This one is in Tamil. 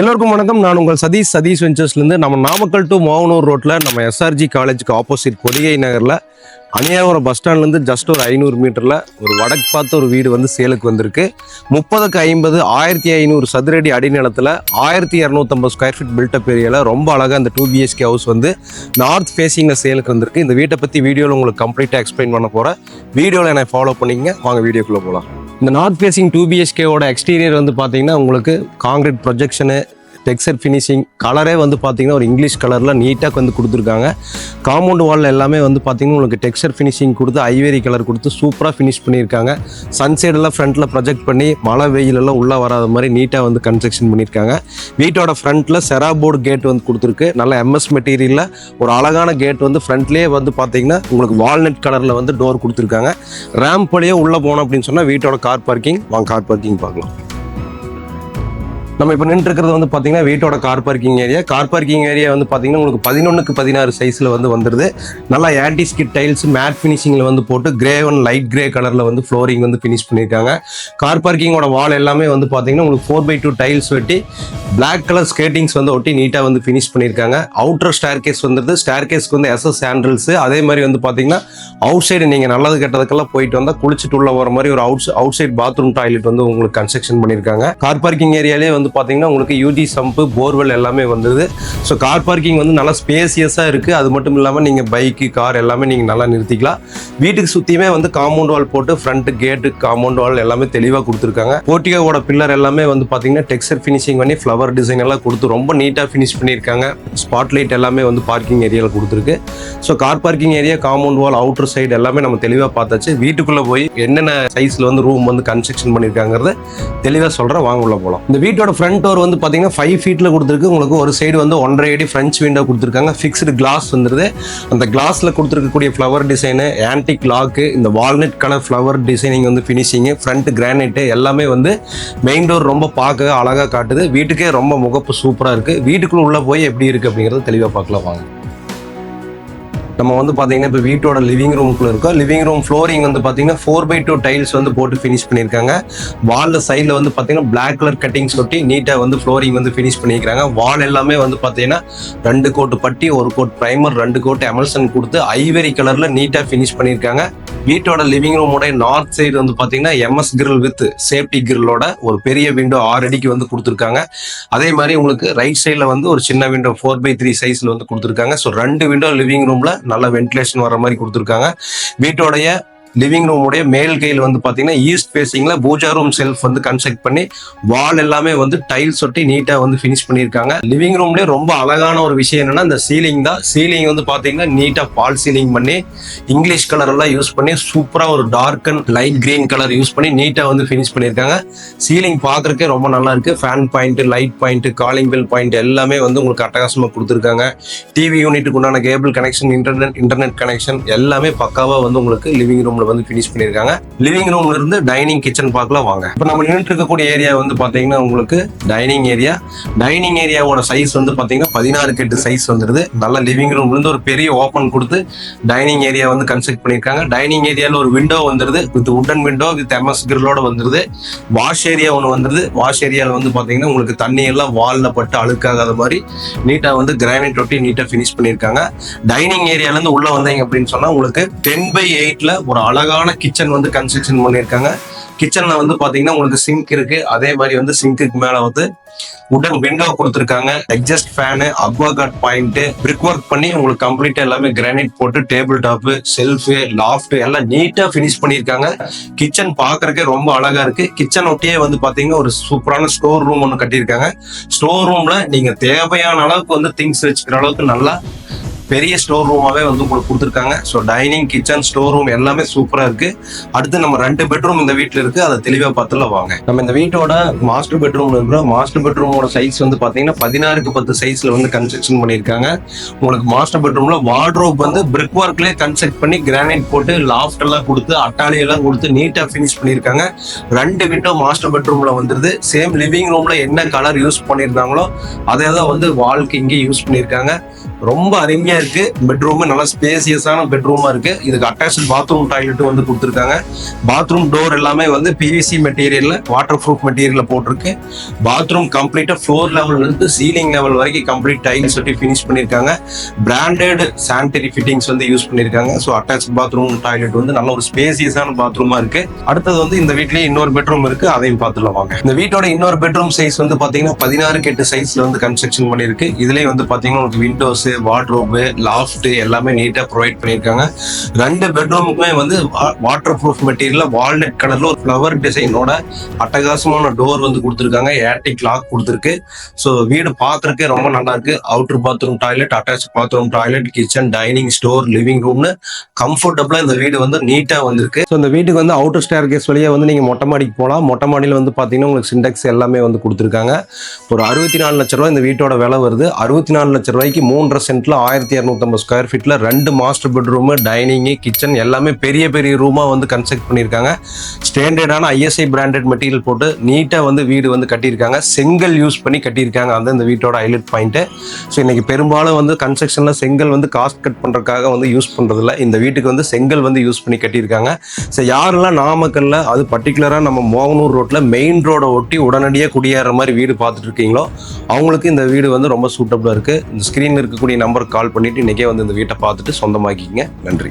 எல்லோருக்கும் வணக்கம். நான் உங்கள் சதீஷ். சதீஷ் வெஞ்சர்ஸ்லேருந்து நம்ம நாமக்கல் டு மோகனூர் ரோட்டில் நம்ம எஸ்ஆர்ஜி காலேஜுக்கு ஆப்போசிட் பொதிகை நகரில் அணியாவரம் பஸ் ஸ்டாண்ட்லேருந்து ஜஸ்ட் ஒரு ஐநூறு மீட்டரில் ஒரு வடக்கு பார்த்த ஒரு வீடு வந்து சேலுக்கு வந்திருக்கு. முப்பதுக்கு ஐம்பது ஆயிரத்தி ஐநூறு சதுரடி அடிநிலத்தில் ஆயிரத்தி இரநூத்தம்பது ஸ்கொயர் ஃபீட் பில்டப் ஏரியாவில் ரொம்ப அழகாக அந்த டூ பிஹெச்கே ஹவுஸ் வந்து நார்த் ஃபேஸிங்கில் சேலுக்கு வந்திருக்கு. இந்த வீட்டை பற்றி வீடியோவில் உங்களுக்கு கம்ப்ளீட்டாக எக்ஸ்பிளைன் பண்ண போகிறேன் வீடியோவில் என்னை ஃபாலோ பண்ணிங்க வாங்க வீடியோக்குள்ளே போகலாம் இந்த நார்த் ஃபேஸிங் டூ பிஹெச்கேவோட எக்ஸ்டீரியர் வந்து பார்த்தீங்கன்னா உங்களுக்கு காங்கிரீட் ப்ரொஜெக்ஷனு டெக்ஸர் ஃபினிஷிங் கலரே வந்து பார்த்தீங்கன்னா ஒரு இங்கிலீஷ் கலரில் நீட்டாக வந்து கொடுத்துருக்காங்க. காம்பவுண்ட் வால் எல்லாமே வந்து பார்த்தீங்கன்னா உங்களுக்கு டெக்ஸ்சர் ஃபினிஷிங் கொடுத்து ஐவேரி கலர் கொடுத்து சூப்பராக ஃபினிஷ் பண்ணியிருக்காங்க. சன்சைடெல்லாம் ஃப்ரண்ட்டில் ப்ரொஜெக்ட் பண்ணி மழை வெயிலெல்லாம் உள்ளே வராத மாதிரி நீட்டாக வந்து கன்ஸ்ட்ரக்ஷன் பண்ணியிருக்காங்க. வீட்டோட ஃப்ரண்ட்டில் செராபோர்டு கேட் வந்து கொடுத்துருக்கு. நல்ல எம்எஸ் மெட்டீரியலில் ஒரு அழகான கேட் வந்து ஃப்ரண்ட்லேயே வந்து பார்த்தீங்கன்னா உங்களுக்கு வால்நட் கலரில் வந்து டோர் கொடுத்துருக்காங்க. ரேம்ப் வழியே உள்ளே போனோம் அப்படின்னு சொன்னால் வீட்டோட கார் பார்க்கிங் வாங்க கார் பார்க்கிங் பார்க்கலாம். நம்ம இப்போ நின்றுருக்கிறது வந்து பார்த்தீங்கன்னா வீட்டோட car parking area car parking area வந்து பார்த்தீங்கன்னா உங்களுக்கு பதினொன்றுக்கு பதினாறு சைஸில் வந்து வந்துடுது நல்லா ஆன்டிஸ்கிட் டைல்ஸ் மேட் ஃபினிஷிங்கில் வந்து போட்டு கிரே ஒன் லைட் கிரே கலரில் வந்து ஃப்ளோரிங் வந்து ஃபினிஷ் பண்ணியிருக்காங்க கார் பார்க்கிங்கோட வால் எல்லாமே வந்து பார்த்தீங்கன்னா உங்களுக்கு ஃபோர் பை டூ டைல்ஸ் வெட்டி பிளாக் கலர் ஸ்கேட்டிங்ஸ் வந்து ஒட்டி நீட்டாக வந்து ஃபினிஷ் பண்ணியிருக்காங்க அவுட்டர் ஸ்டேர் கேஸ் வந்துடுது ஸ்டேர் கேஸ்க்கு வந்து எஸ்எஸ் ஹேண்டில்ஸ் அதே மாதிரி வந்து பார்த்தீங்கன்னா அவுட் சைடு நீங்கள் நல்லது கெட்டதுக்கெல்லாம் போயிட்டு வந்தால் குளிச்சுட்டு உள்ள வர மாதிரி ஒரு out outside bathroom toilet வந்து உங்களுக்கு கன்ஸ்ட்ரக்ஷன் பண்ணியிருக்காங்க கார் பார்க்கிங் ஏரியாலே வந்து பார்த்தீங்கன்னா உங்களுக்கு யூஜி சம்பு போர்வெல் எல்லாமே வந்தது. ஸோ கார் பார்க்கிங் வந்து நல்லா ஸ்பேசியஸாக இருக்குது அது மட்டும் இல்லாமல் நீங்கள் பைக்கு கார் எல்லாமே நீங்கள் நல்லா நிறுத்திக்கலாம். வீட்டுக்கு சுற்றியுமே வந்து காம்பவுண்ட் வால் போட்டு ஃப்ரண்ட் கேட்டு காம்பவுண்ட் வால் எல்லாமே தெளிவாக கொடுத்துருக்காங்க. போர்ட்டிகோட பில்லர் எல்லாமே வந்து பார்த்தீங்கன்னா டெக்ஸ்டர் ஃபினிஷிங் பண்ணி ஃப்ளவர் டிசைன் எல்லாம் கொடுத்து ரொம்ப நீட்டாக ஃபினிஷ் பண்ணியிருக்காங்க. ஸ்பாட் லைட் எல்லாமே வந்து பார்க்கிங் ஏரியாவில் கொடுத்துருக்கு. So car parking area compound wall outer side எல்லாமே நம்ம தெளிவாக பார்த்தாச்சு. வீட்டுக்குள்ளே போய் என்னென்ன சைஸில் வந்து ரூம் வந்து கன்ஸ்ட்ரக்ஷன் பண்ணியிருக்காங்கிறத தெளிவாக சொல்கிறேன் வாங்க உள்ள போகலாம் இந்த வீட்டோட ஃப்ரண்ட் டோர் வந்து பார்த்தீங்கன்னா ஃபைவ் ஃபீட்டில் கொடுத்துருக்கு. உங்களுக்கு ஒரு சைடு வந்து ஒன்றரை அடி ஃப்ரெஞ்ச் விண்டோ கொடுத்துருக்காங்க. ஃபிக்ஸ்டு கிளாஸ் வந்துருது. அந்த கிளாஸில் கொடுத்துருக்கக்கூடிய ஃப்ளவர் டிசைனு ஆன்டிக் லாக்கு இந்த வால்நட் கலர் ஃப்ளவர் டிசைனிங் வந்து ஃபினிஷிங்கு ஃப்ரண்ட் கிரானைட்டு எல்லாமே வந்து மெயின் டோர் ரொம்ப பார்க்க அழகாக காட்டுது. வீட்டுக்கே ரொம்ப முகப்பு சூப்பராக இருக்குது வீட்டுக்குள்ளே உள்ளே போய் எப்படி இருக்குது அப்படிங்கிறத தெளிவாக பார்க்கலாம் வாங்க. நம்ம வந்து பார்த்தீங்கன்னா இப்போ வீட்டோட லிவிங் ரூம்குள்ளே இருக்கோம். லிவிங் ரூம் ஃப்ளோரிங் வந்து பார்த்தீங்கன்னா ஃபோர் பை டூ டைல்ஸ் வந்து போட்டு ஃபினிஷ் பண்ணியிருக்காங்க. வாலில் சைடில் வந்து பார்த்தீங்கன்னா பிளாக் கலர் கட்டிங்ஸ் ஒட்டி நீட்டாக வந்து ஃப்ளோரிங் வந்து ஃபினிஷ் பண்ணியிருக்காங்க. வால் எல்லாமே வந்து பார்த்தீங்கன்னா ரெண்டு கோட்டு பட்டி ஒரு கோட் ப்ரைமர் ரெண்டு கோட்டு எமல்சன் கொடுத்து ஐவரி கலரில் நீட்டாக ஃபினிஷ் பண்ணியிருக்காங்க. வீட்டோட லிவிங் ரூமோட நார்த் சைடு வந்து பார்த்தீங்கன்னா எம்எஸ் கிரில் வித் சேஃப்டி கிரில்லோட ஒரு பெரிய விண்டோ ஆறு அடிக்கு வந்து கொடுத்துருக்காங்க. அதே மாதிரி உங்களுக்கு ரைட் சைடில் வந்து ஒரு சின்ன விண்டோ ஃபோர் பை த்ரீ சைஸில் வந்து கொடுத்துருக்காங்க. ஸோ ரெண்டு விண்டோ லிவிங் ரூமில் நல்ல வென்டிலேஷன் வர மாதிரி கொடுத்துருக்காங்க. வீட்டோடைய லிவிங் ரூமுடைய மேல் கையில் வந்து பார்த்தீங்கன்னா ஈஸ்ட் ஃபேஸிங்கில் பூஜா ரூம் செல்ஃப் வந்து கன்ஸ்ட்ரக்ட் பண்ணி வால் எல்லாமே வந்து டைல்ஸ் ஒட்டி நீட்டாக வந்து ஃபினிஷ் பண்ணியிருக்காங்க. லிவிங் ரூம்லேயே ரொம்ப அழகான ஒரு விஷயம் என்னன்னா இந்த சீலிங் தான். சீலிங் வந்து பார்த்தீங்கன்னா நீட்டாக பால் சீலிங் பண்ணி இங்கிலீஷ் கலர் எல்லாம் யூஸ் பண்ணி சூப்பராக ஒரு dark and light green colour use பண்ணி நீட்டாக வந்து ஃபினிஷ் பண்ணியிருக்காங்க. சீலிங் பார்க்குறக்கே ரொம்ப நல்லா இருக்கு. Fan point light point calling bell point எல்லாமே வந்து உங்களுக்கு அட்டகாசமாக கொடுத்துருக்காங்க. டிவி யூனிட்டுக்கு உண்டான cable connection internet internet connection எல்லாமே பக்காவாக வந்து உங்களுக்கு லிவிங் ரூம் ரூம்ல வந்து ஃபினிஷ் பண்ணியிருக்காங்க. லிவிங் ரூம்ல இருந்து டைனிங் கிச்சன் பார்க்கலாம் வாங்க. இப்போ நம்ம நின்றுட்டு இருக்கக்கூடிய ஏரியா வந்து பார்த்தீங்கன்னா உங்களுக்கு டைனிங் ஏரியா டைனிங் ஏரியாவோட சைஸ் வந்து பார்த்தீங்கன்னா பதினாறுக்கு எட்டு சைஸ் வந்துருது. நல்ல லிவிங் ரூம்ல இருந்து ஒரு பெரிய ஓப்பன் கொடுத்து டைனிங் ஏரியா வந்து கன்ஸ்ட்ரக்ட் பண்ணியிருக்காங்க. டைனிங் ஏரியாவில் ஒரு விண்டோ வந்துருது. With wooden window with MS கிரிலோட வந்துருது. வாஷ் ஏரியா ஒன்று வந்துருது. வாஷ் ஏரியாவில் வந்து பார்த்தீங்கன்னா உங்களுக்கு தண்ணி எல்லாம் வாலில் பட்டு அழுக்காகாத மாதிரி நீட்டாக வந்து கிரானைட் ஒட்டி நீட்டாக ஃபினிஷ் பண்ணியிருக்காங்க. டைனிங் ஏரியாலேருந்து உள்ளே வந்தீங்க அப்படின்னு சொன்னால் உங்களுக்கு டென் பை எயிட்டில் ஒரு அழகான கிச்சன் வந்து கன்ஸ்ட்ரக்ஷன் பண்ணியிருக்காங்க. கிச்சன்ல வந்து பாத்தீங்கன்னா உங்களுக்கு சிங்க் இருக்கு. அதே மாதிரி வந்து சிங்க்குக்கு மேல வந்து உடன் விண்டோ கொடுத்துருக்காங்க. Exhaust fan Aquaguard point brick work பண்ணி உங்களுக்கு கம்ப்ளீட்டா எல்லாமே கிரானைட் போட்டு டேபிள் டாப்பு செல்ஃபு லாஃப்ட் எல்லாம் நீட்டா ஃபினிஷ் பண்ணியிருக்காங்க. கிச்சன் பாக்குறக்கே ரொம்ப அழகா இருக்கு. கிச்சன் ஒட்டியே வந்து பாத்தீங்கன்னா ஒரு சூப்பரான ஸ்டோர் ரூம் ஒன்று கட்டியிருக்காங்க. ஸ்டோர் ரூம்ல நீங்க தேவையான அளவுக்கு வந்து திங்ஸ் வச்சுக்கிற அளவுக்கு நல்லா பெரிய ஸ்டோர் ரூமாவே வந்து உங்களுக்கு கொடுத்துருக்காங்க. So dining kitchen store room எல்லாமே சூப்பராக இருக்கு. அடுத்து நம்ம ரெண்டு பெட்ரூம் இந்த வீட்டில் இருக்கு. அதை தெளிவாக பார்த்துல வாங்க. நம்ம இந்த வீட்டோட மாஸ்டர் பெட்ரூம்ல இருக்கிறோம் மாஸ்டர் பெட்ரூமோட சைஸ் வந்து பார்த்தீங்கன்னா பதினாறுக்கு பத்து சைஸ்ல வந்து கன்ஸ்ட்ரக்ஷன் பண்ணியிருக்காங்க. உங்களுக்கு மாஸ்டர் பெட்ரூம்ல வார்ட்ரோப் வந்து பிரிக் ஒர்க்லேயே கன்ஸ்ட்ரக்ட் பண்ணி கிரானைட் போட்டு லாஃப்ட் எல்லாம் கொடுத்து அட்டாளி எல்லாம் கொடுத்து நீட்டாக ஃபினிஷ் பண்ணியிருக்காங்க. ரெண்டு விண்டோ மாஸ்டர் பெட்ரூம்ல வந்துருது. சேம் லிவிங் ரூம்ல என்ன கலர் யூஸ் பண்ணியிருந்தாங்களோ அதை தான் வந்து வால்க்கு இங்கே யூஸ் பண்ணியிருக்காங்க. ரொம்ப அருமையா இருக்கு. பெட்ரூமு நல்லா ஸ்பேசியஸான பெட்ரூமா இருக்கு. இதுக்கு அட்டாச்சு பாத்ரூம் டாய்லெட் வந்து கொடுத்துருக்காங்க. பாத்ரூம் டோர் எல்லாமே வந்து பிவிசி மெட்டீரியல்ல வாட்டர் ப்ரூஃப் மெட்டீரியல்ல போட்டிருக்கு. பாத்ரூம் கம்ப்ளீட்டா ஃப்ளோர் லெவல் இருந்து சீலிங் லெவல் வரைக்கும் கம்ப்ளீட் டைல்ஸ் ஒட்டி ஃபினிஷ் பண்ணியிருக்காங்க. பிராண்டட் சானிட்டரி ஃபிட்டிங்ஸ் வந்து யூஸ் பண்ணியிருக்காங்க. ஸோ அட்டாச் பாத்ரூம் டாய்லெட் வந்து நல்ல ஒரு ஸ்பேசியஸான பாத்ரூமா இருக்கு. அடுத்தது வந்து இந்த வீட்லயே இன்னொரு பெட்ரூம் இருக்கு. அதையும் பார்த்துலாம் வாங்க. இந்த வீட்டோட இன்னொரு பெட்ரூம் சைஸ் வந்து பாத்தீங்கன்னா பதினாறு கெட்டு சைஸ்ல வந்து கன்ஸ்ட்ரக்ஷன் பண்ணியிருக்கு. இதுலயே வந்து பாத்தீங்கன்னா உங்களுக்கு விண்டோஸ் வார்ட்ரோபு லாஃப்ட் எல்லாமே நீட்டாக ப்ரொவைட் பண்ணியிருக்காங்க. ரெண்டு பெட்ரூமுக்குமே வந்து வாட்டர் ப்ரூஃப் மெட்டீரியல் வால்நட் கலர்ல ஒரு ஃப்ளவர் டிசைனோட அட்டகாசமான டோர் வந்து கொடுத்துருக்காங்க. ஏர்டிக் லாக் கொடுத்துருக்கு. ஸோ வீடு பார்க்குறக்கே ரொம்ப நல்லா இருக்கு. Outer bathroom toilet attach bathroom toilet kitchen dining store living ரூம்னு கம்ஃபர்டபுளாக இந்த வீடு வந்து நீட்டாக வந்திருக்கு. ஸோ இந்த வீட்டுக்கு வந்து அவுட்டர் ஸ்டேர் கேஸ் வழியாக வந்து நீங்கள் மொட்டை மாடிக்கு போகலாம் மொட்டை மாடியில் வந்து பார்த்தீங்கன்னா உங்களுக்கு சிண்டெக்ஸ் எல்லாமே வந்து கொடுத்துருக்காங்க. ஒரு அறுபத்தி நாலு லட்ச ரூபாய் இந்த வீட்டோட விலை வருது. அறுபத்தி நாலு லட்ச ரூபாய்க்கு மூன்றரை சென்ட்ல ஆயிரத்தி இரநூத்தம்பது ஸ்கொயர் ஃபீட்ல ரெண்டு மாஸ்டர் பெட்ரூமு டைனிங் கிச்சன் எல்லாமே பெரிய பெரிய ரூமாக வந்து கன்ஸ்ட்ரக்ட் பண்ணியிருக்காங்க. ஸ்டாண்டர்டான ஐஎஸ்ஐ பிராண்டட் மெட்டீரியல் போட்டு நீட்டாக வந்து வீடு வந்து கட்டியிருக்காங்க. செங்கல் யூஸ் பண்ணி கட்டியிருக்காங்க. அந்த இந்த வீட்டோட ஹைலைட் பாயிண்ட்டு ஸோ இன்றைக்கி பெரும்பாலும் வந்து கன்ஸ்ட்ரக்ஷனில் செங்கல் வந்து காஸ்ட் கட் பண்ணுறதுக்காக வந்து யூஸ் பண்ணுறதில்ல இந்த வீட்டுக்கு வந்து செங்கல் வந்து யூஸ் பண்ணி கட்டியிருக்காங்க. ஸோ யாரெல்லாம் நாமக்கல்ல அது பர்டிகுலராக நம்ம மோகனூர் ரோட்டில் மெயின் ரோட ஒட்டி உடனடியாக குடியேற மாதிரி வீடு பார்த்துட்டு இருக்கீங்களோ அவங்களுக்கு இந்த வீடு வந்து ரொம்ப சூட்டபுளாக இருக்குது இந்த ஸ்க்ரீனில் இருக்கக்கூடிய நம்பருக்கு கால் பண்ணி பண்ணிவிட்டு இன்றைக்கே வந்து இந்த வீட்டை பார்த்துட்டு சொந்தமாக்கிங்க நன்றி.